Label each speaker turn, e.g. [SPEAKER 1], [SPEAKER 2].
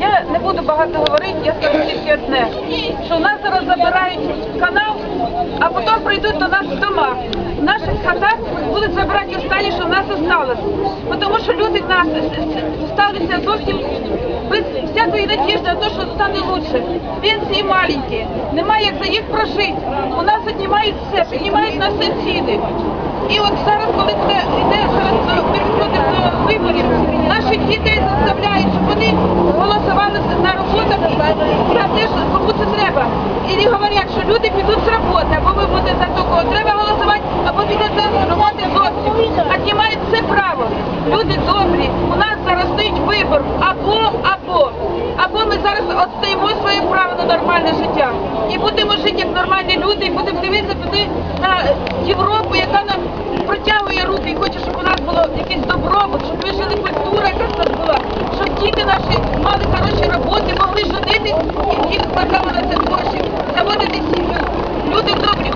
[SPEAKER 1] Я не буду багато говорити, я скажу тільки одне, що у нас зараз забирають канал, а потім прийдуть до нас в дома. В наших хатах будуть забирати останнє, що в нас осталось. Тому що люди нас сталися зовсім без всякої надіжди на те, що стане лучше. Пенсії маленькі, немає як за їх прожити. У нас віднімають все, піднімають нас ціни. І от зараз, коли це йде до виборів, наших дітей заставляють, щоб голосували на роботах за те, кому це треба. І говорять, що люди підуть з роботи, або ви будете за кого треба голосувати, або підете з роботи зовсім. Отнімають це право. Люди добрі, у нас зараз стоїть вибор або, або. Або ми зараз відстаємо своє право на нормальне життя. І будемо жити як нормальні люди, і будемо дивитися туди на Європу, Люди добрі,